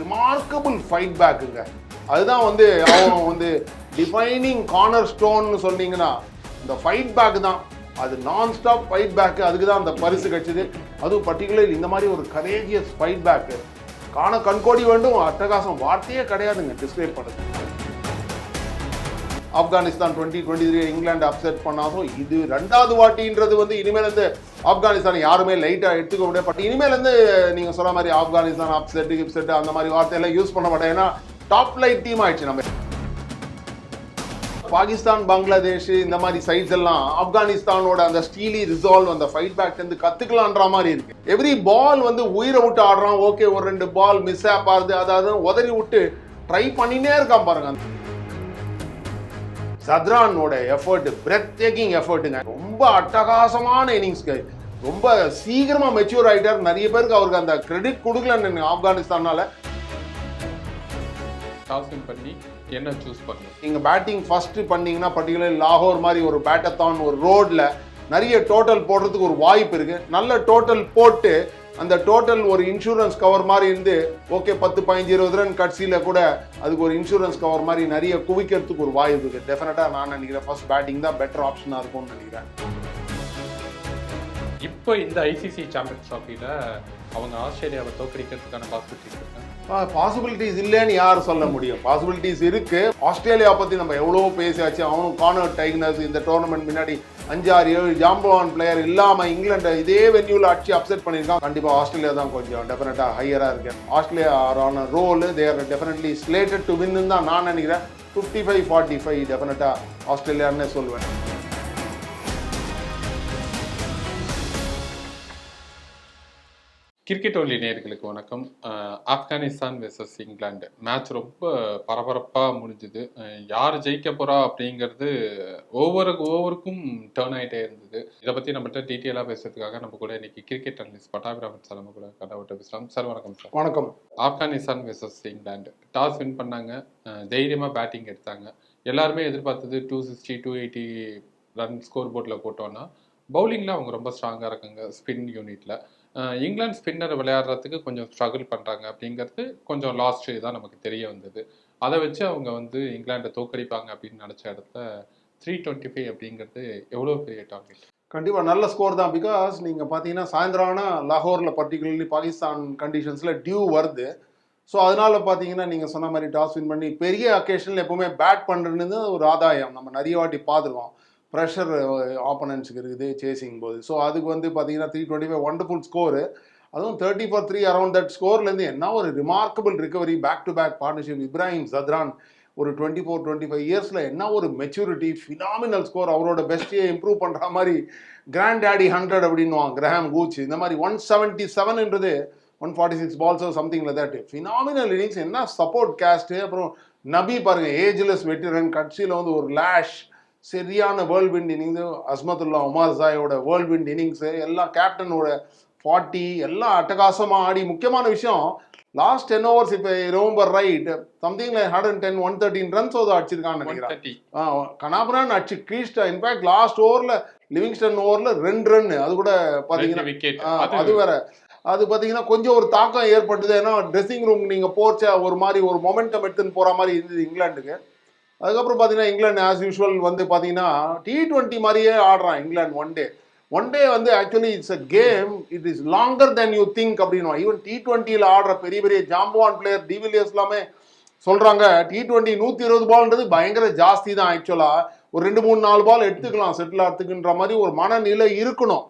Remarkable fight பேக்குங்க அதுதான் வந்து அவன் வந்து டிஃபைனிங் கார்னர் ஸ்டோன்னு சொன்னீங்கன்னா இந்த ஃபைட் பேக் தான். அது நான் ஸ்டாப் ஃபைட் பேக்கு அதுக்கு தான் அந்த பரிசு கிடைச்சது. அதுவும் பர்டிகுலர் இந்த மாதிரி ஒரு கரேஜியஸ் ஃபைட் பேக்கு காண கண்கோடி வேண்டும் அட்டகாசம் வார்த்தையே கிடையாதுங்க டிஸ்கிரைப் பண்ணுறது Afghanistan twenty twenty three England upset பண்ணாலும் இது ரெண்டாவது வாட்டின்றது வந்து இனிமேல் இருந்து ஆப்கானிஸ்தான் யாருமே லைட்டாக எடுத்துக்க முடியாது. பட் இனிமேல் இருந்து நீங்கள் சொன்ன மாதிரி ஆப்கானிஸ்தான் அப்செட் கிப்செட் அந்த மாதிரி வார்த்தையெல்லாம் யூஸ் பண்ண மாட்டேன். ஏன்னா டாப் லைட் டீம் ஆயிடுச்சு நம்ம. பாகிஸ்தான் பங்களாதேஷ் இந்த மாதிரி சைட்ஸ் எல்லாம் ஆப்கானிஸ்தானோட அந்த ஸ்டீலி ரிசால்வ் அந்த ஃபைட் பேக் இருந்து கத்துக்கலான்ற மாதிரி இருக்கு. எவ்ரி பால் வந்து உயிரை விட்டு ஆடுறான். ஓகே ஒரு ரெண்டு பால் மிஸ் ஆப் ஆகுது. அதாவது உதறி விட்டு ட்ரை பண்ணினே இருக்கான் பாருங்க. சத்ரானோட எஃபர்ட் பிரெத் டேக்கிங் எஃபர்ட்டுங்க ரொம்ப அட்டகாசமான இன்னிங்ஸ்க்கு ரொம்ப சீக்கிரமா மெச்சூர் ஆயிட்டார். நிறைய பேருக்கு அவருக்கு அந்த கிரெடிட் கொடுக்கலன்னு ஆப்கானிஸ்தானால. டாஸ் வின் பண்ணி என்ன சூஸ் பண்ணணும் நீங்க பேட்டிங் ஃபர்ஸ்ட் பண்ணீங்கன்னா பர்டிகுலர் லாகோர் மாதிரி ஒரு பேட்டத்தான் ஒரு ரோட்ல நிறைய டோட்டல் போடுறதுக்கு ஒரு வாய்ப்பு இருக்கு. நல்ல டோட்டல் போட்டு அந்த டோட்டல் ஒரு இன்சூரன்ஸ் கவர் மாதிரி இருந்து ஓகே பத்து பதினஞ்சு இருபது ரன் கட்சியில் கூட அதுக்கு ஒரு இன்சூரன்ஸ் கவர் மாதிரி நிறைய குவிக்கிறதுக்கு ஒரு வாய்ப்பு இருக்குது டெஃபினட்டாக நான் நினைக்கிறேன் ஃபர்ஸ்ட் பேட்டிங் தான் பெட்டர் ஆப்ஷனாக இருக்கும்னு நினைக்கிறேன். இப்போ இந்த ஐசிசி சாம்பியன்ஸ் ட்ராஃபியில் அவங்க ஆஸ்திரேலியாவை தோற்கடிக்கிறதுக்கான பாசிபிலிட்டி இருக்கு? பாசிபிலிட்டிஸ் இல்லைன்னு யார் சொல்ல முடியும்? பாசிபிலிட்டிஸ் இருக்கு. ஆஸ்திரேலியா பத்தி நம்ம எவ்வளோ பேசியாச்சு. அவனும் கார்னர் டைகனர்ஸ் இந்த டோர்னமெண்ட் முன்னாடி அஞ்சாறு ஏழு ஜாம்பவான் பிளேயர் இல்லாம இங்கிலாந்து இதே வென்யூல அடிச்சு அப்செட் பண்ணியிருக்கான். கண்டிப்பா ஆஸ்திரேலியா தான் கொஞ்சம் டெஃபினட்டா ஹையரா இருக்கு ஆஸ்திரேலியா ஆன role there definitely slated to win தான் நான் நினைக்கிறேன். ஃபிஃப்டி ஃபைவ் ஃபார்ட்டி ஃபைவ் டெஃபினட்டா ஆஸ்திரேலியான்னு சொல்லுவேன் கிரிக்கெட் ஒன்லி நேயர்களுக்கு வணக்கம். ஆப்கானிஸ்தான் வெர்சஸ் இங்கிலாந்து. மேட்ச் ரொம்ப பரபரப்பாக முடிஞ்சுது. யார் ஜெயிக்க போறா அப்படிங்கிறது ஒவ்வொரு ஓவருக்கும் டேர்ன் ஆகிட்டே இருந்தது. இதை பற்றி நம்மகிட்ட டீட்டெயிலாக பேசுறதுக்காக நம்ம கூட இன்னைக்கு கிரிக்கெட் அனலிஸ்ட் பட்டாபிராமன் சார் நம்ம கூட கண்டவட்ட பேசலாம். சார் வணக்கம் சார் வணக்கம். Afghanistan versus England. Toss win பண்ணாங்க. அஹ் தைரியமா பேட்டிங் எடுத்தாங்க. எல்லாருமே எதிர்பார்த்தது two sixty two eighty run score போர்டில் போட்டோன்னா பவுலிங்கில் அவங்க ரொம்ப ஸ்ட்ராங்காக இருக்காங்க ஸ்பின் யூனிட்டில் இங்கிலாந்து ஸ்பின்னர் விளையாடுறதுக்கு கொஞ்சம் ஸ்ட்ரகிள் பண்ணுறாங்க அப்படிங்கிறது கொஞ்சம் லாஸ்ட் தான் நமக்கு தெரிய வந்தது. அதை வச்சு அவங்க வந்து இங்கிலாண்டை தோக்கடிப்பாங்க அப்படின்னு நினச்ச இடத்துல த்ரீ டுவெண்ட்டி ஃபைவ் அப்படிங்கிறது எவ்வளோ பெரிய டார்கெட் கண்டிப்பாக நல்ல ஸ்கோர் தான். பிகாஸ் நீங்கள் பார்த்தீங்கன்னா சாயந்தரம் ஆனால் லாகோரில் பர்டிகுலர்லி பாகிஸ்தான் கண்டிஷன்ஸில் டியூ வருது. ஸோ அதனால பார்த்தீங்கன்னா நீங்கள் சொன்ன மாதிரி டாஸ் வின் பண்ணி பெரிய அக்கேஷனில் எப்போவுமே பேட் பண்ணுறது ஒரு ஆதாயம். நம்ம நிறைய வாட்டி பார்த்துருவோம் ப்ரெஷர் ஆப்பனன்ஸுக்கு uh, இருக்குது சேசிங் போது. ஸோ அதுக்கு வந்து பார்த்தீங்கன்னா three twenty five wonderful score அதுவும் thirty for three around that ஸ்கோர்லேருந்து என்ன ஒரு remarkable recovery back to back partnership Ibrahim Zadran ஒரு டுவெண்ட்டி ஃபோர் டுவெண்ட்டி ஃபைவ் இயர்ஸில் என்ன ஒரு மெச்சூரிட்டி ஃபினாமினல் ஸ்கோர் அவரோட பெஸ்ட்டையே இம்ப்ரூவ் பண்ணுற மாதிரி கிராண்ட் டேடி ஹண்ட்ரட் அப்படின்வாங்க கிரஹாம் கூச் இந்த மாதிரி ஒன் செவன்ட்டி செவன்ன்றது one forty six பால்ஸோ something that phenomenal innings என்ன சப்போர்ட் கேஸ்ட்டு அப்புறம் நபி பாருங்க ஏஜ்லெஸ் வெட்டிரன் கட்சியில் வந்து ஒரு லேஷ் சரியான வேர்ல்ட் விண்ட் இன்னிங்ஸ் அஸ்மத்துல்லா உமார் ஜாயோட வேர்ல்ட் விண்ட் இன்னிங்ஸு எல்லாம் கேப்டனோட ஃபார்ட்டி எல்லாம் அட்டகாசமாக ஆடி. முக்கியமான விஷயம் லாஸ்ட் டென் ஓவர்ஸ் இப்போ romper right something like hundred ten one thirteen runs ஓதோ அடிச்சிருக்கான்னு நினைக்கிறேன். கனாபரான் அடிச்சு கீஸ்டா இன்ஃபேக்ட் லாஸ்ட் ஓவரில் லிவிங்ஸ்டன் ஓவரில் ரெண்டு ரன் அது கூட பார்த்தீங்கன்னா அது வேற. அது பார்த்தீங்கன்னா கொஞ்சம் ஒரு தாக்கம் ஏற்பட்டது ஏன்னா ட்ரெஸ்ஸிங் ரூம் நீங்கள் போச்ச ஒரு மாதிரி ஒரு மொமெண்டம் எடுத்துன்னு போகிற மாதிரி இருந்தது இங்கிலாந்துக்கு. அதுக்கப்புறம் பார்த்தீங்கன்னா இங்கிலாந்து ஆஸ் யூஷுவல் வந்து பார்த்தீங்கன்னா டி ட்வெண்ட்டி மாதிரியே ஆடுறான் England one day one day வந்து actually it's a game it is longer than you think அப்படின்னுவான். Even T டுவெண்ட்டியில் ஆடுற பெரிய பெரிய ஜாம்பவான் பிளேயர் டிவிலியர்ஸ் எல்லாமே சொல்கிறாங்க டி ட்வெண்ட்டி நூற்றி இருபது பால்ன்றது பயங்கர ஜாஸ்தி தான் ஆக்சுவலாக ஒரு ரெண்டு மூணு நாலு பால் எடுத்துக்கலாம் செட்டில் ஆகிறதுக்குன்ற மாதிரி ஒரு மனநிலை இருக்கணும்.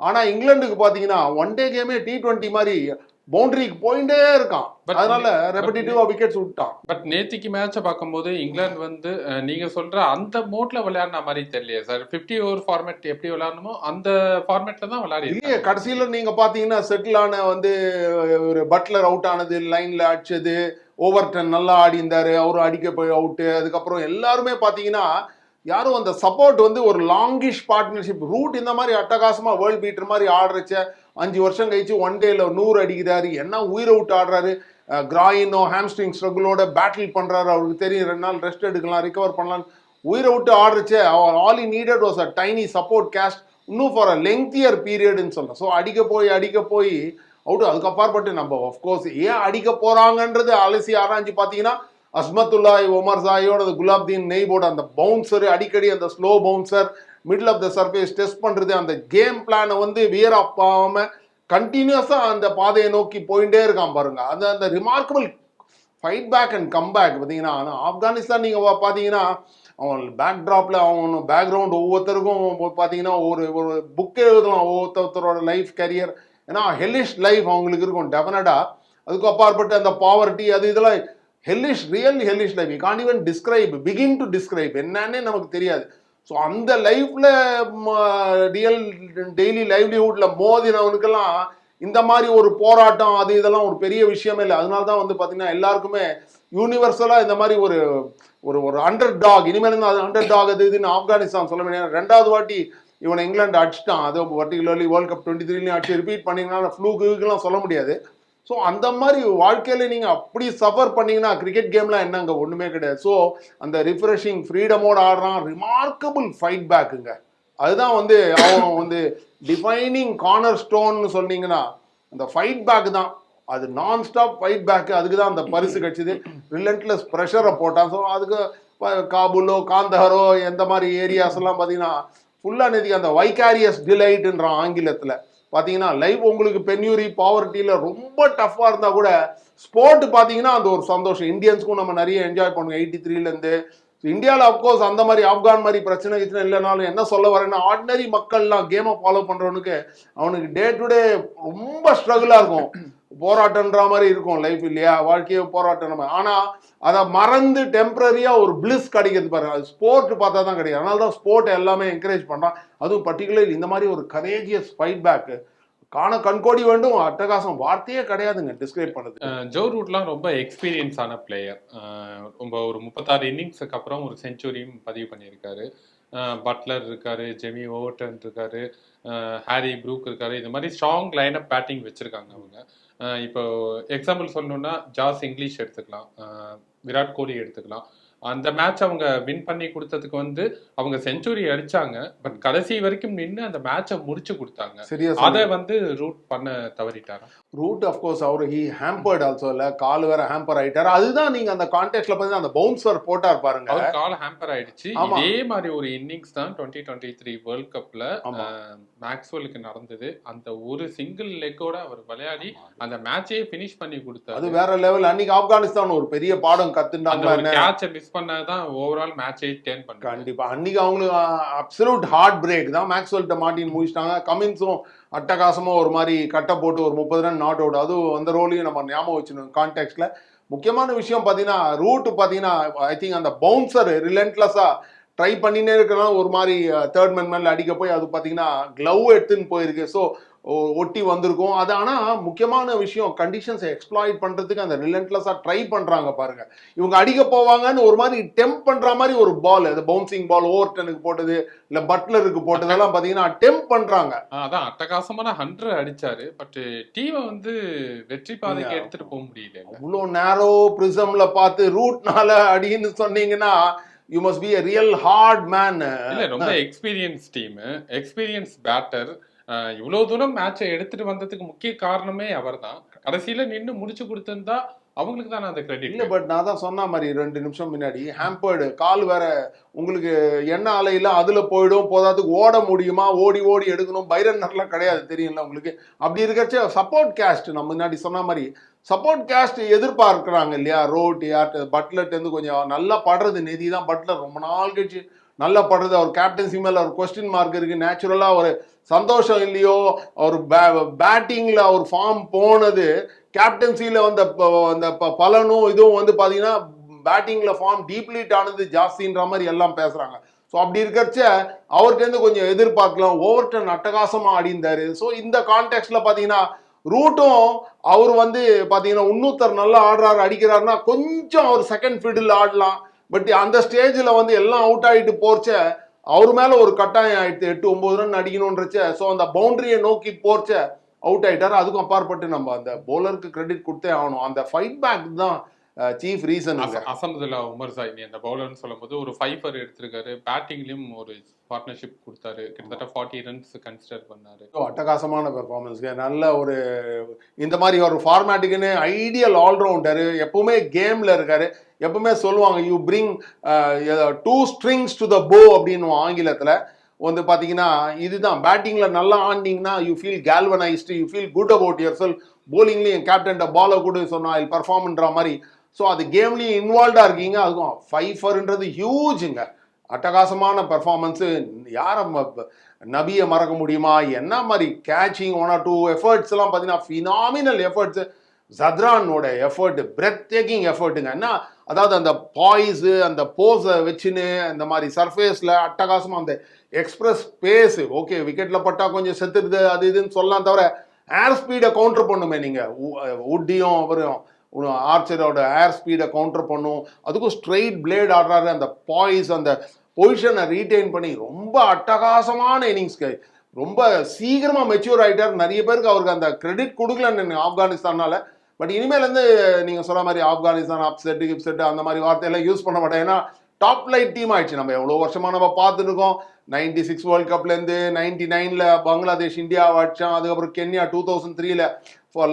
ஆனால் இங்கிலாந்துக்கு பார்த்தீங்கன்னா ஒன் டே கேமே டி ட்வெண்ட்டி மாதிரி பவுண்டரிக்கு போயிட்டே இருக்கான். But- அதனால ரெப்படிட்டிவா விக்கெட்ஸ் விட்டான். பட் நேத்திக்கு மேட்சை பார்க்கும்போது இங்கிலாந்து வந்து நீங்க சொல்ற அந்த மோட்ல விளையாடின மாதிரி தெரியலையே சார் 50 ஓவர் ஃபார்மேட் எப்படி விளையாடணுமோ அந்த ஃபார்மேட்ல தான் விளையாடி இல்லையே கடைசியில நீங்க பாத்தீங்கன்னா செட்டில் ஆன வந்து ஒரு பட்லர் அவுட் ஆனது லைன்ல அடிச்சது ஓவர் டென் நல்லா ஆடி இருந்தாரு அவரும் அடிக்க போய் அவுட்டு அதுக்கப்புறம் எல்லாருமே பாத்தீங்கன்னா யாரும் அந்த சப்போர்ட் வந்து ஒரு லாங்கிஷ் பார்ட்னர்ஷிப் ரூட் இந்த மாதிரி அட்டகாசமாக வேர்ல்ட் பீட்டர் மாதிரி ஆடுறச்ச அஞ்சு வருஷம் கழிச்சு ஒன் டேல நூறு அடிக்கிறாரு என்ன உயிரை விட்டு ஆடுறாரு? கிராயினோ ஹாம்ஸ்ட்ரிங் ஸ்ட்ரகிளோட பேட்டில் பண்ணுறாரு அவருக்கு தெரியும் ரெண்டு நாள் ரெஸ்ட் எடுக்கலாம் ரிகவர் பண்ணலாம் உயிரை விட்டு ஆடுறச்சே அவர் all he needed was a tiny support cast இன்னும் ஃபார் அ லெங்தியர் பீரியடுன்னு சொல்றேன் ஸோ அடிக்க போய் அடிக்க போய் அவுட் அதுக்கப்பாற்பட்டு நம்ம ஆஃப்கோர்ஸ் ஏன் அடிக்க போகிறாங்கன்றது அலசி ஆராய்ஞ்சு பார்த்தீங்கன்னா அஸ்மத்துல்லாய் ஒமர் சாயோட குலாப்தீன் நெய் போட அந்த பவுன்சர் அடிக்கடி அந்த slow bouncer middle of the surface test பண்ணுறது அந்த கேம் பிளானை வந்து வியர் ஆகாம கண்டினியூஸாக அந்த பாதையை நோக்கி போயிட்டே இருக்கான் பாருங்க. அந்த அந்த remarkable fight back and comeback பார்த்தீங்கன்னா ஆனால் ஆப்கானிஸ்தான் நீங்கள் பார்த்தீங்கன்னா அவன் பேக் ட்ராப்ல அவன் பேக்ரவுண்ட் ஒவ்வொருத்தருக்கும் பார்த்தீங்கன்னா ஒரு ஒரு புக் எழுதலாம் ஒவ்வொருத்தரோட லைஃப் கரியர் ஏன்னா ஹெல்லிஷ் லைஃப் அவங்களுக்கு இருக்கும் டெஃபினட்டாக அதுக்கு அப்பாற்பட்டு அந்த பாவர்ட்டி அது இதெல்லாம் hellish real hellish life can even describe begin to describe என்னன்னே நமக்கு தெரியாது. ஸோ அந்த லைஃப்ல ரியல் டெய்லி லைவ்லிஹுட்ல மோதினவனுக்கெல்லாம் இந்த மாதிரி ஒரு போராட்டம் அது இதெல்லாம் ஒரு பெரிய விஷயமே இல்லை. அதனால தான் வந்து பார்த்தீங்கன்னா எல்லாருக்குமே யூனிவர்சலாக இந்த மாதிரி ஒரு ஒரு ஒரு அண்டர் டாக் இனிமேல் இருந்து அது அண்டர் டாக் அது இதுன்னு ஆப்கானிஸ்தான் சொல்ல முடியாது. ரெண்டாவது வாட்டி இவனை இங்கிலாந்து அடிச்சிட்டான். அது பர்டிகுலர்லி வேர்ல்ட் கப் டுவெண்ட்டி த்ரீலையும் அடிச்சு ரிப்பீட் பண்ணிங்கன்னா ஃப்ளூக்குலாம் சொல்ல முடியாது. ஸோ அந்த மாதிரி வாழ்க்கையில் நீங்கள் அப்படி சஃபர் பண்ணீங்கன்னா கிரிக்கெட் கேம்லாம் என்னங்க ஒன்றுமே கிடையாது. ஸோ அந்த ரிஃப்ரெஷிங் ஃப்ரீடமோட ஆடுறான். ரிமார்க்கபிள் ஃபைட் பேக்குங்க அதுதான் வந்து அவன் வந்து டிஃபைனிங் கார்னர் ஸ்டோன்னு சொன்னீங்கன்னா அந்த ஃபைட் பேக் தான். அது நான் ஸ்டாப் ஃபைட் பேக்கு அதுக்கு தான் அந்த பரிசு கிடைச்சிது. ரிலண்ட்லெஸ் ப்ரெஷரை போட்டான். ஸோ அதுக்கு காபூலோ காந்தஹரோ எந்த மாதிரி ஏரியாஸ் எல்லாம் பார்த்தீங்கன்னா ஃபுல்லாக நேற்றுக்கு அந்த வைகாரியஸ் டிலைட்ன்றான் ஆங்கிலத்தில். பார்த்தீங்கன்னா லைவ் உங்களுக்கு பென்யூரி பாவர்ட்டியில் ரொம்ப டஃப்பாக இருந்தால் கூட ஸ்போர்ட் பார்த்தீங்கன்னா அந்த ஒரு சந்தோஷம். இந்தியன்ஸ்க்கும் நம்ம நிறைய என்ஜாய் பண்ணுவோம். எயிட்டி த்ரீலேருந்து இந்தியாவில் அஃப்கோர்ஸ் அந்த மாதிரி ஆப்கான் மாதிரி பிரச்சனை கிச்சனை இல்லைனாலும் என்ன சொல்ல வரேன்னா ஆர்டினரி மக்கள்லாம் கேமை ஃபாலோ பண்ணுறவனுக்கு அவனுக்கு டே டு டே ரொம்ப ஸ்ட்ரகிளாக இருக்கும். போராட்டம்ன்ற மாதிரி இருக்கும் லைஃப் இல்லையா? வாழ்க்கையை போராட்டம் நம்ம ஆனால் அதை மறந்து டெம்பரரியாக ஒரு பிளிஸ் கிடைக்கிறது பாருங்க. அது ஸ்போர்ட் பார்த்தா தான் கிடைக்கும். அதனால தான் ஸ்போர்ட் எல்லாமே என்கரேஜ் பண்ணுறான் அதுவும் பர்டிகுலர் இந்த மாதிரி ஒரு கரேஜியஸ் ஃபைட் பேக்கு காண கண்கோடி வேண்டும். அட்டகாசம். வார்த்தையே கிடையாதுங்க டிஸ்கிரைப் பண்ணது ஜோ ரூட்லாம் ரொம்ப எக்ஸ்பீரியன்ஸான பிளேயர் ரொம்ப ஒரு முப்பத்தாறு இன்னிங்ஸுக்கு அப்புறம் ஒரு செஞ்சுரியும் பதிவு பண்ணியிருக்காரு. பட்லர் இருக்காரு ஜெமி ஓவர்டன் இருக்காரு ஹாரி ப்ரூக் இருக்காரு. இந்த மாதிரி ஸ்ட்ராங் லைனப் பேட்டிங் வச்சிருக்காங்க அவங்க. இப்போ எக்ஸாம்பிள் சொல்லணும்னா ஜாஸ் இங்கிலீஷ் எடுத்துக்கலாம். விராட் கோலி எடுத்துக்கலாம். அந்த மேட்ச் அவங்க வின் பண்ணி கொடுத்ததுக்கு வந்து அவங்க செஞ்சுரி அடிச்சாங்க. பட் கடைசி வரைக்கும் நின்று அந்த மேட்சை முடிச்சு கொடுத்தாங்க. சரியா அதை வந்து ரூட் பண்ண தவறிட்டாரா? ரூட் அஃப்கோர்ஸ் அவர் ஹி ஹேம்பர்ட் ஆல்சோ இல்ல. கால் வேற ஹேம்பர் ஆயிட்டாரு. அதுதான் நீங்க அந்த கான்டெக்ட்ல பார்த்தீங்கன்னா அந்த பவுன்சர் போட்டார் பாருங்க. அவர் கால் ஹேம்பர் ஆயிடுச்சு. இதே மாதிரி ஒரு இன்னிங்ஸ் தான் டுவெண்ட்டி டுவெண்ட்டி த்ரீ வேர்ல்ட் கப்ல. மேக்ஸ்வெலுக்கு நடந்தது. அந்த ஒரு சிங்கிள் லெக்கோட அவர் விளையாடி அந்த மேட்சையே பினிஷ் பண்ணி அது கொடுத்தாரு வேற லெவல் அன்னைக்கு ஆப்கானிஸ்தான் ஒரு பெரிய பாடம் என்ன? கேட்சை மிஸ் பண்ணதான் ஓவரால் மேட்சை டேர்ன் பண்ண கண்டிப்பா. அன்னைக்கு அவங்களுக்கு அப்சலூட் ஹார்ட் பிரேக் தான். மேக்ஸ்வெல்ட்ட மாட்டின்னு முடிச்சிட்டாங்க. கமின்ஸும் அட்டகாசமா ஒரு மாதிரி கட்டை போட்டு ஒரு முப்பது ரன் நாட் அவுட் அதுவும் அந்த ரோலையும் நம்ம ஞாபகம் வச்சுக்கணும் கான்டெக்ட்ல முக்கியமான விஷயம் பார்த்தீங்கன்னா ரூட் பார்த்தீங்கன்னா ஐ திங்க் அந்த பவுன்சர் ரிலென்ட்லெஸ்ஸாக ட்ரை பண்ணினே இருக்கலாம் ஒரு மாதிரி தேர்ட் மேன் மேல அடிக்க போய் அது பார்த்தீங்கன்னா க்ளவ் எடுத்துன்னு போயிருக்கு. ஸோ ஒட்டி வந்திருக்கும். அது ஆனால் முக்கியமான விஷயம். கண்டிஷன்ஸை எக்ஸ்ப்ளாய்ட் பண்ணுறதுக்கு அந்த ரிலன்ட்லஸாக ட்ரை பண்ணுறாங்க பாருங்க. இவங்க அடிக்க போவாங்கன்னு ஒரு மாதிரி டெம்ப் பண்ற மாதிரி ஒரு பால் அது பவுன்சிங் பால் ஓவர்டனுக்கு போட்டது இல்ல பட்லருக்கு போட்டதெல்லாம் பாத்தீங்கன்னா டெம்ப் பண்றாங்க. ஆஹ் அதான் அட்டகாசமான ஹண்ட்ரட் அடிச்சாரு. பட் டீமை வந்து வெற்றி பாதைக்கு Yeah. எடுத்துட்டு போக முடியல. அவ்வளோ நேரோ பிரிசம்ல பார்த்து ரூட்னால அடின்னு சொன்னீங்கன்னா you must be a real hard man இல்ல ரொம்ப எக்ஸ்பீரியன்ஸ் டீம் எக்ஸ்பீரியன்ஸ் பேட்டர் இவ்வளோ தூரம் மேட்சை எடுத்துட்டு வந்ததுக்கு முக்கிய காரணமே அவர் தான் கடைசியில் நின்று முடிச்சு கொடுத்துருந்தா அவங்களுக்கு தானே அந்த கிரெடிட் இல்லை பட் நான் தான் சொன்ன மாதிரி ரெண்டு நிமிஷம் முன்னாடி ஹேம்பர்டு கால் வேற உங்களுக்கு என்ன அலையில அதுல போயிடும் போதாதுக்கு ஓட முடியுமா ஓடி ஓடி எடுக்கணும் பைரன்னர்லாம் கிடையாது தெரியும்ல உங்களுக்கு. அப்படி இருக்கச்ச சப்போர்ட் கேஸ்ட் நம்ம முன்னாடி சொன்ன மாதிரி சப்போர்ட் கேஸ்ட் எதிர்பார்க்குறாங்க இல்லையா? ரோட் யார்ட் பட்லர்ட் வந்து கொஞ்சம் நல்லா படுறது நிதி தான். பட்லர் ரொம்ப நாள் கழிச்சு நல்லா படுறது அவர் கேப்டன்சி மேலே ஒரு கொஸ்டின் மார்க் இருக்குது நேச்சுரலாக ஒரு சந்தோஷம் இல்லையோ அவர் பேட்டிங்கில் அவர் ஃபார்ம் போனது கேப்டன்சியில் வந்த அந்த ப- பலனும் இதுவும் வந்து பார்த்தீங்கன்னா பேட்டிங்கில் ஃபார்ம் டீப்ளீட் ஆனது ஜாஸ்தின்ற மாதிரி எல்லாம் பேசுகிறாங்க ஸோ அப்படி இருக்கிறச்ச அவர்கிட்ட கொஞ்சம் எதிர்பார்க்கலாம். ஓவர்டன் அட்டகாசமாக அடிந்தார் ஸோ இந்த கான்டெக்ட்ல பார்த்தீங்கன்னா ரூட்டும் அவர் வந்து பார்த்தீங்கன்னா இன்னொருத்தர் நல்லா ஆடுறாரு அடிக்கிறாருன்னா கொஞ்சம் அவர் செகண்ட் ஃபீல்டில் ஆடலாம். பட் அந்த ஸ்டேஜில் வந்து எல்லாம் அவுட் ஆகிட்டு போர்ச்ச அவர் மேலே ஒரு கட்டாயம் ஆயிடுத்து எட்டு ஒம்பது ரன் அடிக்கணுன்றச்ச. ஸோ அந்த பவுண்டரியை நோக்கி போர்ச்ச அவுட் ஆகிட்டார் அதுக்கும் அப்பாற்பட்டு நம்ம அந்த பவுலருக்கு கிரெடிட் கொடுத்தே ஆகணும். அந்த ஃபைட் பேக் தான் சீஃப் ரீசன் அச- அசமதுல்லா உமர் சாய் நீ அந்த பவுலர்னு சொல்லும்போது ஒரு ஃபைவர் எடுத்திருக்காரு. பேட்டிங்லயும் ஒரு பார்ட்னர்ஷிப் கொடுத்தாரு. கிட்டத்தட்ட ஃபார்ட்டி ரன்ஸ் கன்சிடர் பண்ணாரு. அட்டகாசமான பெர்ஃபார்மன்ஸ்க்கு நல்ல ஒரு இந்த மாதிரி ஒரு ஃபார்மேட்டுக்குன்னு ஐடியல் ஆல்ரவுண்டர் எப்பவுமே கேம்ல இருக்காரு. எப்பவுமே சொல்லுவாங்க you bring two strings to the bow அப்படின்னு ஆங்கிலத்தில். வந்து பார்த்தீங்கன்னா இதுதான். பேட்டிங்ல நல்லா ஆடினீங்கன்னா you feel galvanised you feel good about your self போலிங்லேயும் captain பாலை கூட சொன்னா ஐ பர்ஃபார்ம்ன்ற மாதிரி ஸோ அது கேம்லேயும் இன்வால்வ்டாக இருக்கீங்க. அதுக்கும் ஃபைஃபர்ன்றது ஹியூஜுங்க அட்டகாசமான பெர்ஃபார்மன்ஸு யாரை ம- நபியை மறக்க முடியுமா? என்ன மாதிரி catching one or two efforts எல்லாம் பார்த்தீங்கன்னா ஃபினாமினல் எஃபர்ட்ஸு ஜத்ரானோட எஃபர்ட் பிரெத் டேக்கிங் எஃபர்ட்டுங்க என்ன? அதாவது அந்த பாய்ஸு அந்த போஸை வச்சுன்னு அந்த மாதிரி சர்ஃபேஸில் அட்டகாசமாக அந்த எக்ஸ்பிரஸ் பேஸு ஓகே விக்கெட்டில் பட்டால் கொஞ்சம் செத்துடுது அது இதுன்னு சொல்லலாம் தவிர ஏர் ஸ்பீடை கவுண்டர் பண்ணுமே நீங்கள் உட்டியும் அவரும். ஆர்ச்சரோட ஏர் ஸ்பீடை கவுண்டர் பண்ணும். அதுக்கும் ஸ்ட்ரெயிட் பிளேட் ஆடுறாரு. அந்த பாய்ஸ் அந்த பொசிஷனை ரீட்டைன் பண்ணி ரொம்ப அட்டகாசமான இன்னிங்ஸ்க்கு ரொம்ப சீக்கிரமாக மெச்சூர் ஆகிட்டார் நிறைய பேருக்கு அவருக்கு அந்த கிரெடிட் கொடுக்கலன்னு ஆப்கானிஸ்தானால். பட் இனிமேலேருந்து நீங்கள் சொன்ன மாதிரி ஆப்கானிஸ்தான் அப்செட் கிப்செட் அந்த மாதிரி வார்த்தையெல்லாம் யூஸ் பண்ண மாட்டேன். ஏன்னா டாப் லைட் டீம் ஆயிடுச்சு. நம்ம எவ்வளோ வருஷமா நம்ம பார்த்துருக்கோம் நைன்டி சிக்ஸ் வேர்ல்ட் கப்லேருந்து நைன்டி நைனில் பங்களாதேஷ் இந்தியா ஆடிச்சான் அதுக்கப்புறம் கென்யா டூ தௌசண்ட் த்ரீல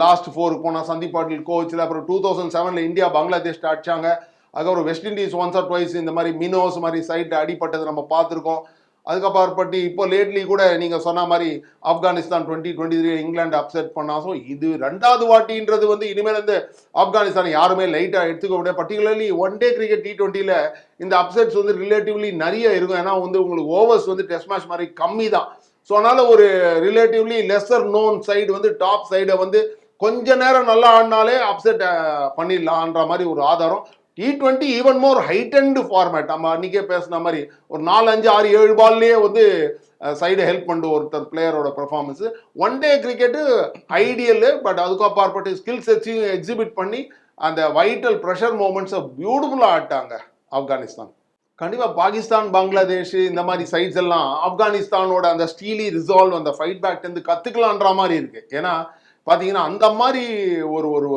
லாஸ்ட் ஃபோருக்கு போனால் சந்தீப் பாட்டில் கோச்சில் அப்புறம் டூ தௌசண்ட் செவனில் இந்தியா பங்களாதேஷ் அடிச்சாங்க அதுக்கப்புறம் West Indies once or twice இந்த மாதிரி மினோஸ் மாதிரி சைட் அடிப்பட்டது நம்ம பார்த்துருக்கோம். அதுக்கப்புறப்பட்டு இப்போ லேட்லி கூட நீங்கள் சொன்ன மாதிரி Afghanistan twenty twenty three England upset பண்ணாசோ இது ரெண்டாவது வாட்டின்றது வந்து இனிமேல் இருந்து ஆப்கானிஸ்தான் யாருமே லைட்டாக எடுத்துக்க முடியாது. Particularly one day cricket T டுவெண்ட்டியில் இந்த அப்செட்ஸ் வந்து ரிலேட்டிவ்லி நிறைய இருக்கும். ஏன்னா வந்து உங்களுக்கு ஓவர்ஸ் வந்து டெஸ்ட் மேட்ச் மாதிரி கம்மி தான் ஸோ அதனால் ஒரு ரிலேட்டிவ்லி லெஸ்ஸர் நோன் சைடு வந்து டாப் சைடை வந்து கொஞ்ச நேரம் நல்லா ஆடினாலே அப்செட் பண்ணிடலான்ற மாதிரி ஒரு ஆதாரம் T twenty even more height and format நம்ம அன்றைக்கே பேசின மாதிரி ஒரு நாலு அஞ்சு ஆறு ஏழு பால்லேயே வந்து சைடு ஹெல்ப் பண்ணுற ஒருத்தர் பிளேயரோட performance one day cricket ideal but அதுக்கு அப்பாற்பட்டு ஸ்கில்ஸ் செட்ஸையும் எக்ஸிபிட் பண்ணி அந்த வைட்டல் ப்ரெஷர் மூமெண்ட்ஸை பியூட்டிஃபுல்லாக ஆட்டாங்க ஆப்கானிஸ்தான். கண்டிப்பாக பாகிஸ்தான் பங்களாதேஷ் இந்த மாதிரி சைட்ஸ் எல்லாம் ஆப்கானிஸ்தானோட அந்த ஸ்டீலி ரிசால்வ் அந்த ஃபைட் பேக்லேருந்து கற்றுக்கலான்ற மாதிரி இருக்குது ஏன்னா பார்த்தீங்கன்னா அந்த மாதிரி ஒரு ஒரு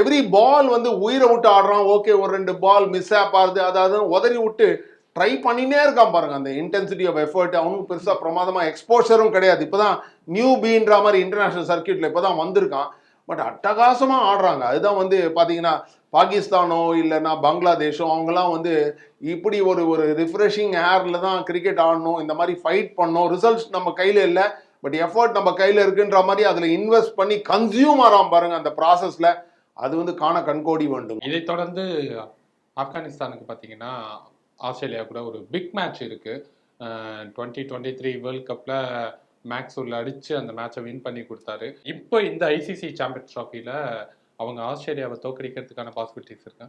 எவ்ரி பால் வந்து உயிரை விட்டு ஆடுறான். ஓகே ஒரு ரெண்டு பால் மிஸ் ஆப் ஆகுது அதாவது உதறி விட்டு ட்ரை பண்ணினே இருக்கான் பாருங்க. அந்த இன்டென்சிட்டி ஆஃப் எஃபர்ட் அவனுக்கு பெருசாக பிரமாதமாக எக்ஸ்போஷரும் கிடையாது. இப்போதான் நியூ பீன்ற மாதிரி இன்டர்நேஷனல் சர்க்கியூட்டில் இப்போ தான் வந்திருக்கான். பட் அட்டகாசமாக ஆடுறாங்க. அதுதான் வந்து பார்த்தீங்கன்னா பாகிஸ்தானோ இல்லைன்னா பங்களாதேஷோ அவங்கெல்லாம் வந்து இப்படி ஒரு ஒரு ரிஃப்ரெஷிங் ஏரில் தான் கிரிக்கெட் ஆடணும். இந்த மாதிரி ஃபைட் பண்ணணும். ரிசல்ட்ஸ் நம்ம கையில் இல்லை. பட் எஃபர்ட் நம்ம கையில் இருக்குன்ற மாதிரி அதில் இன்வெஸ்ட் பண்ணி கன்சியூம் ஆறாம் பாருங்க அந்த ப்ராசஸில் அது வந்து காண கண்கோடி வேண்டும். இதை தொடர்ந்து ஆப்கானிஸ்தானுக்கு பார்த்தீங்கன்னா ஆஸ்திரேலியா கூட ஒரு பிக் மேட்ச் இருக்கு. டுவெண்ட்டி டுவெண்ட்டி த்ரீ வேர்ல்ட் கப்ல மேக்ஸ் உள்ள அடிச்சு அந்த மேட்சை வின் பண்ணி கொடுத்தாரு. இப்போ இந்த ஐசிசி சாம்பியன்ஸ் ட்ராஃபில அவங்க ஆஸ்திரேலியாவை தோக்கடிக்கிறதுக்கான பாசிபிலிட்டிஸ் இருக்கு?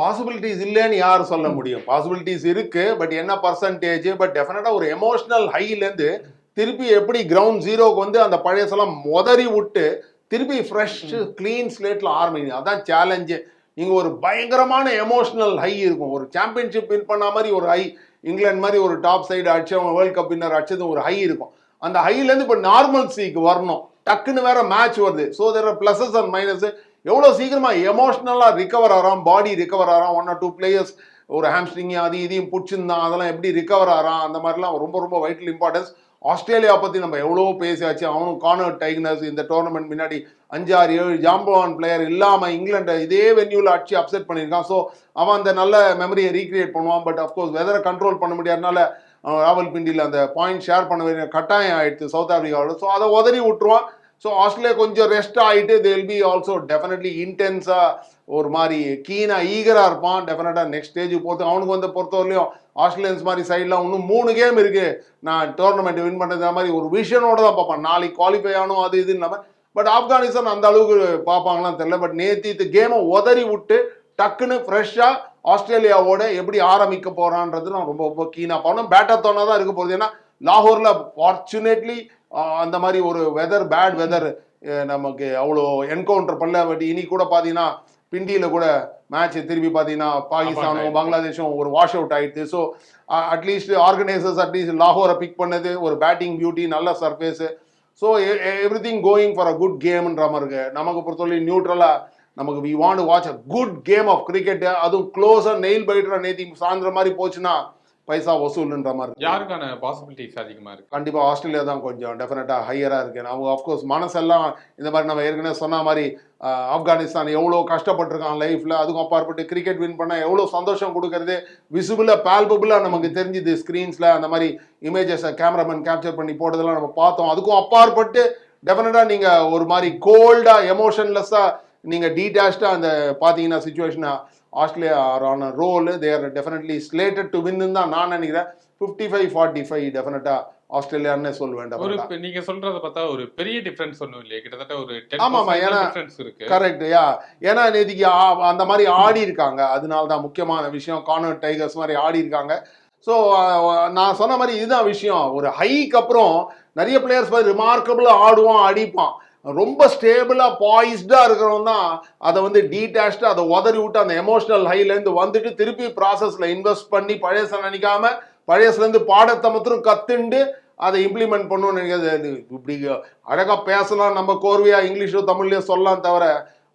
பாசிபிலிட்டிஸ் இல்லைன்னு யார் சொல்ல முடியும்? பாசிபிலிட்டிஸ் இருக்கு பட் என்ன பர்சன்டேஜ் பட் டெஃபினட்டாக ஒரு எமோஷனல் ஹைலேருந்து திருப்பி எப்படி கிரவுண்ட் ஜீரோக்கு வந்து அந்த பழையசெல்லாம் முதறி விட்டு திருப்பி ஃப்ரெஷ் க்ளீன் ஸ்லேட்டில் ஆரம்பிக்கணும் அதான் சேலஞ்சு இங்கே ஒரு பயங்கரமான எமோஷனல் ஹை இருக்கும். ஒரு சாம்பியன்ஷிப் வின் பண்ண மாதிரி ஒரு ஹை இங்கிலாந்து மாதிரி ஒரு டாப் சைடு அடிச்சவங்க வேர்ல்ட் கப் வின்னர் அடிச்சது ஒரு ஹை இருக்கும். அந்த ஹைலேருந்து இப்போ நார்மல் சீக்கு வரணும். டக்குன்னு வேற மேட்ச் வருது. So there pluses and minus எவ்வளோ சீக்கிரமா எமோஷ்னலாக ரிகவர் ஆகிறான் பாடி ரிகவர் ஆகிறான் ஒன் ஆர் டூ பிளேயர்ஸ் ஒரு ஹாம்ஸ்ட்ரிங் அது இதையும் பிடிச்சிருந்தான் அதெல்லாம் எப்படி ரிகவர் ஆகிறான் அந்த மாதிரிலாம் ரொம்ப ரொம்ப வைட்டல் இம்பார்ட்டன்ஸ் ஆஸ்திரேலியா பற்றி நம்ம எவ்வளோ பேசியாச்சு. அவனும் கார்னர் டைகனர்ஸ் இந்த டோர்னமெண்ட் முன்னாடி அஞ்சாறு ஏழு ஜாம்பவான் பிளேயர் இல்லாமல் இங்கிலாண்டை இதே வென்யூவில் அடிச்சு அப்செட் பண்ணியிருக்கான். ஸோ அவன் அந்த நல்ல மெமரியை ரீக்ரியேட் பண்ணுவான். பட் அஃப்கோர்ஸ் வெதரை கண்ட்ரோல் பண்ண முடியாதனால அவன் ராவல்பிண்டியில் அந்த பாயிண்ட் ஷேர் பண்ண வேண்டிய கட்டாயம் ஆயிடுச்சு சவுத் ஆப்பிரிக்காவோட. ஸோ அதை உதறி விட்டுருவான். ஸோ ஆஸ்திரேலியா கொஞ்சம் ரெஸ்ட் ஆகிட்டு தேல் பி ஆல்சோ டெஃபினெட்லி இன்டென்ஸாக ஒரு மாதிரி கீனாக ஈகராக இருப்பான். டெஃபினட்டாக நெக்ஸ்ட் ஸ்டேஜ் போகிறது அவனுக்கு வந்து பொறுத்தவரையிலையும் ஆஸ்திரேலியன்ஸ் மாதிரி சைடில் இன்னும் மூணு கேம் இருக்குது நான் டோர்னமெண்ட் வின் பண்ணுறது மாதிரி ஒரு விஷனோட தான் பார்ப்பான். நாளைக்கு குவாலிஃபை ஆகணும் அது இது இல்லாமல் பட் ஆப்கானிஸ்தான் அந்த அளவுக்கு பார்ப்பாங்களான்னு தெரியல. பட் நேற்று இது கேமை உதறி விட்டு டக்குன்னு ஃப்ரெஷ்ஷாக ஆஸ்திரேலியாவோட எப்படி ஆரம்பிக்க போகிறான்றது நான் ரொம்ப ரொம்ப கீனாக பார்க்கணும். பேட்டத்தோனா தான் இருக்க போகிறது ஏன்னா லாகூரில் ஃபார்ச்சுனேட்லி அந்த மாதிரி ஒரு வெதர் பேட் வெதர் நமக்கு அவ்வளோ என்கவுண்டர் பண்ணல. பட் இனி கூட பார்த்தீங்கன்னா பிண்டியில் கூட மேட்ச் திருப்பி பார்த்தீங்கன்னா பாகிஸ்தானும் பங்களாதேஷும் ஒரு வாஷ் அவுட் ஆயிடுது so at least organisers at least லாகோரை pick பண்ணது ஒரு பேட்டிங் பியூட்டி நல்ல surface so everything going for a good கேம்ன்ற மாதிரி இருக்கு. நமக்கு பொறுத்தவரை நியூட்ரலாக நமக்கு we want watch a good game of cricket அதுவும் க்ளோஸாக நெயில் பைட்டர் நேத்தி சாயந்தரம் மாதிரி போச்சுன்னா பைசா வசூல்ன்ற மாதிரி. யாருக்கான பாசிபிலிட்டிஸ் அதிகமா இருக்கு? கண்டிப்பா ஆஸ்திரேலியா தான் கொஞ்சம் டெஃபினட்டா ஹையரா இருக்கு. அவங்க அஃப்கோர்ஸ் மனசெல்லாம் இந்த மாதிரி நம்ம ஏற்கனவே சொன்ன மாதிரி ஆப்கானிஸ்தான் எவ்வளோ கஷ்டப்பட்டிருக்கான் லைஃப்ல அதுக்கும் அப்பாற்பட்டு கிரிக்கெட் வின் பண்ண எவ்வளோ சந்தோஷம் கொடுக்கறது விசிபிளா பால்பபிளா நமக்கு தெரிஞ்சுது ஸ்க்ரீன்ஸ்ல அந்த மாதிரி இமேஜஸை கேமராமேன் கேப்சர் பண்ணி போட்டதெல்லாம் நம்ம பார்த்தோம். அதுக்கும் அப்பாற்பட்டு டெஃபினட்டா நீங்க ஒரு மாதிரி கோல்டா எமோஷன்லெஸ்ஸா நீங்க டீடாஷ்டா அந்த பாத்தீங்கன்னா சுச்சுவேஷனை Australia are on roll there definitely slated to win தான் நான் நினைக்கிறேன். ஃபிஃப்டி ஃபைவ் ஃபார்ட்டி ஃபைவ் டெஃபினட்டா ஆஸ்திரேலியான்னு சொல்லுவேன் ஒரு நீங்க சொல்றத பார்த்தா ஒரு பெரிய டிஃபரன்ஸ் ஒண்ணும் இல்லையே. கிட்டத்தட்ட ஒரு டென் ஆமாமா, ஏன்னா- இருக்கு. கரெக்ட் யா ஏன்னா நேத்திக்கு ஆ- அந்த மாதிரி ஆடி இருக்காங்க. அதனால தான் முக்கியமான விஷயம் கார்னர் டைகர்ஸ் மாதிரி ஆடி இருக்காங்க. ஸோ நான் சொன்ன மாதிரி இதுதான் விஷயம். ஒரு ஹைக்கு அப்புறம் நிறைய பிளேயர்ஸ் மாதிரி ரிமார்க்கபிளாக ஆடுவான் அடிப்பான். ரொம்ப ஸ்டேபிளாக பாய்ஸ்டாக இருக்கிறவன் தான் அதை வந்து டீடாஷ்டாக அதை உதறி விட்டு அந்த எமோஷனல் ஹைலேருந்து வந்துட்டு திருப்பி ப்ராசஸில் இன்வெஸ்ட் பண்ணி பழையச நினைக்காம பழையசுலேருந்து பாடத்தை மாத்திரம் கத்துண்டு அதை இம்ப்ளிமெண்ட் பண்ணணும்னு நினைக்கிறது இப்படி அழகாக பேசலாம் நம்ம கோர்வையாக இங்கிலீஷோ தமிழ்லையோ சொல்லலாம் தவிர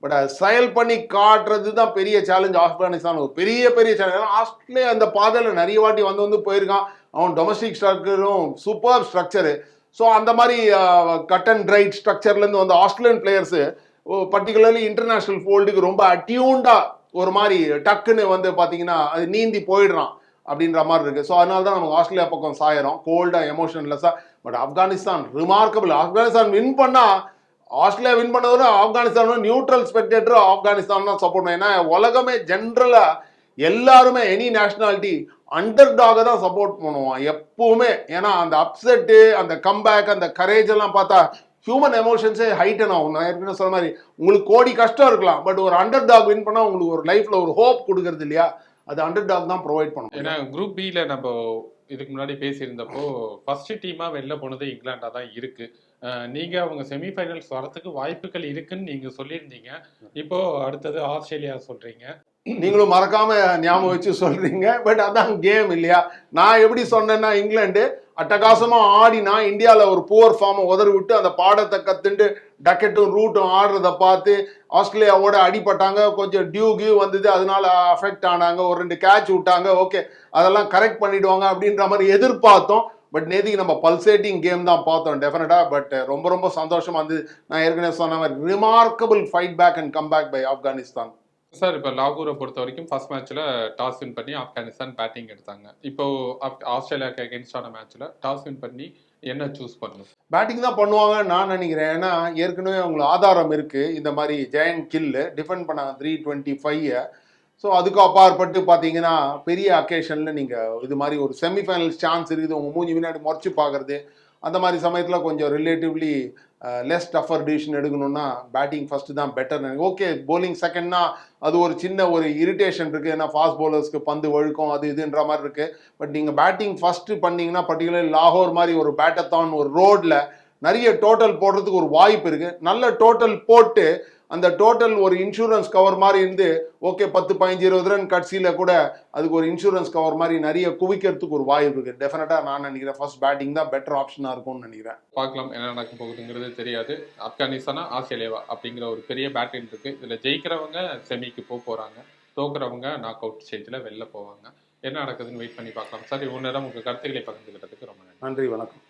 பட் அதை செயல் பண்ணி காட்டுறது தான் பெரிய சேலஞ்ச் ஆப்கானிஸ்தான் ஒரு பெரிய பெரிய சேலஞ்ச் ஆஸ்திரேலியா அந்த பாதையில் நிறைய வாட்டி வந்து வந்து போயிருக்கான். அவன் டொமஸ்டிக் ஸ்ட்ரக்சரும் சூப்பர் ஸ்ட்ரக்சரு ஸோ அந்த மாதிரி கட் அண்ட் ரைட் ஸ்ட்ரக்சர்லேருந்து வந்த ஆஸ்திரேலியன் பிளேயர்ஸு பர்டிகுலர்லி இன்டர்நேஷ்னல் ஃபோல்டுக்கு ரொம்ப அட்யூண்டாக ஒரு மாதிரி டக்குன்னு வந்து பார்த்தீங்கன்னா அது நீந்தி போயிடுறான் அப்படின்ற மாதிரி இருக்குது ஸோ அதனால தான் நமக்கு ஆஸ்திரேலியா பக்கம் சாயிரும். கோல்டாக எமோஷன்லெஸ்ஸாக but Afghanistan remarkable Afghanistan win பண்ணால் ஆஸ்திரேலியா வின் பண்ணதோட ஆப்கானிஸ்தான் நியூட்ரல் ஸ்பெக்டேட்டர் ஆப்கானிஸ்தான் தான் சப்போர்ட் பண்ணும் ஏன்னா உலகமே ஜென்ரலாக எல்லாருமே எனி நேஷனாலிட்டி அண்டர் டாக தான் சப்போர்ட் பண்ணுவான் எப்பவுமே. ஏன்னா அந்த அப்செட்டு அந்த கம்பேக் அந்த கரேஜ் எல்லாம் பார்த்தா ஹியூமன் எமோஷன்ஸே ஹைட்டன் ஆகும். நான் ஏற்கனவே சொன்ன மாதிரி உங்களுக்கு கோடி கஷ்டம் இருக்கலாம் பட் ஒரு அண்டர் டாக் வின் பண்ணா உங்களுக்கு ஒரு லைஃப்ல ஒரு ஹோப் கொடுக்கறது இல்லையா? அது அண்டர் டாக் தான் ப்ரொவைட் பண்ணும் ஏன்னா குரூப் பில நம்ம இதுக்கு முன்னாடி பேசியிருந்தப்போ ஃபர்ஸ்ட் டீமா வெளில போனது இங்கிலாண்டா தான் இருக்கு. அஹ் நீங்க அவங்க செமிஃபைனல்ஸ் வரதுக்கு வாய்ப்புகள் இருக்குன்னு நீங்க சொல்லியிருந்தீங்க. இப்போ அடுத்தது ஆஸ்திரேலியா சொல்றீங்க. நீங்களும் மறக்காம ஞாபகம் வச்சு சொல்றீங்க. பட் அதான் கேம் இல்லையா? நான் எப்படி சொன்னேன்னா இங்கிலாந்து அட்டகாசமா ஆடினா இந்தியாவில் ஒரு புவர் ஃபார்மை உதறி விட்டு அந்த பாடத்தை கத்துண்டு டக்கெட்டும் ரூட்டும் ஆடுறத பார்த்து ஆஸ்திரேலியாவோட அடிபட்டாங்க. கொஞ்சம் டியூ கியூ வந்தது அதனால அஃபெக்ட் ஆனாங்க. ஒரு ரெண்டு கேட்ச் விட்டாங்க. ஓகே அதெல்லாம் கரெக்ட் பண்ணிடுவாங்க அப்படின்ற மாதிரி எதிர்பார்த்தோம். பட் நேத்திக்கு நம்ம பல்சேட்டிங் கேம் தான் பார்த்தோம் டெஃபினட்டாக பட் ரொம்ப ரொம்ப சந்தோஷமாக இருந்தது. நான் ஏற்கனவே சொன்ன மாதிரி remarkable fight back and come back by Afghanistan sir இப்போ லாகூரை பொறுத்த வரைக்கும் ஃபர்ஸ்ட் மேட்ச்சில் டாஸ் வின் பண்ணி ஆப்கானிஸ்தான் பேட்டிங் எடுத்தாங்க. இப்போ ஆஸ்திரேலியாவுக்கு ஆஸ்திரேலியாக்கு அகேன்ஸ்டான டாஸ் வின் பண்ணி என்ன சூஸ் பண்ணும் பேட்டிங் தான் பண்ணுவாங்க நான் நினைக்கிறேன். ஏன்னா ஏற்கனவே அவங்களுக்கு ஆதாரம் இருக்குது இந்த மாதிரி ஜெயண்ட் கில்லு டிஃபெண்ட் பண்ணாங்க த்ரீ டுவெண்ட்டி ஃபைவ் ஸோ அதுக்கு அப்பாற்பட்டு பார்த்தீங்கன்னா பெரிய அக்கேஷனில் நீங்கள் இது மாதிரி ஒரு செமிஃபைனல்ஸ் சான்ஸ் இருக்குது. உங்கள் மூஞ்சி வினாடி முறைச்சு பார்க்குறது அந்த மாதிரி சமயத்தில் கொஞ்சம் ரிலேட்டிவ்லி லெஸ் டஃபர் டிசிஷன் எடுக்கணும்னா பேட்டிங் ஃபர்ஸ்ட் தான் பெட்டர் ஓகே போலிங் செகண்ட்னா அது ஒரு சின்ன ஒரு இரிட்டேஷன் இருக்குது ஏன்னா ஃபாஸ்ட் பவுலர்ஸ்க்கு பந்து ஒழுக்கம் அது இதுன்ற மாதிரி இருக்குது பட் நீங்கள் பேட்டிங் ஃபஸ்ட்டு பண்ணீங்கன்னா பர்டிகுலர் லாகோர் மாதிரி ஒரு பேட்டத்தான் ஒரு ரோடில் நிறைய டோட்டல் போடுறதுக்கு ஒரு வாய்ப்பு இருக்குது நல்ல டோட்டல் போட்டு அந்த டோட்டல் ஒரு இன்சூரன்ஸ் கவர் மாதிரி இருந்து ஓகே பத்து பதினஞ்சு இருபது ரன் கட்சியில் கூட அதுக்கு ஒரு இன்சூரன்ஸ் கவர் மாதிரி நிறைய குவிக்கிறதுக்கு ஒரு வாய்ப்பு இருக்கு. டெஃபினட்டாக நான் நினைக்கிறேன் ஃபர்ஸ்ட் பேட்டிங் தான் பெட்டர் ஆப்ஷனாக இருக்கும்னு நினைக்கிறேன். பார்க்கலாம் என்ன நடக்க போகுதுங்கிறது தெரியாது. ஆப்கானிஸ்தானா ஆஸ்திரேலியாவா அப்படிங்கிற ஒரு பெரிய பேட்டிங் இருக்கு. இதுல ஜெயிக்கிறவங்க செமிக்கு போக போறாங்க. தோக்குறவங்க நாக் அவுட் ஸ்டேஜ்ல வெளில போவாங்க. என்ன நடக்குதுன்னு வெயிட் பண்ணி பார்க்கலாம். சார் இவ்வளவு நேரம் உங்க கருத்துக்களை பகிர்ந்துக்கிட்டதுக்கு ரொம்ப நன்றி. நன்றி வணக்கம்.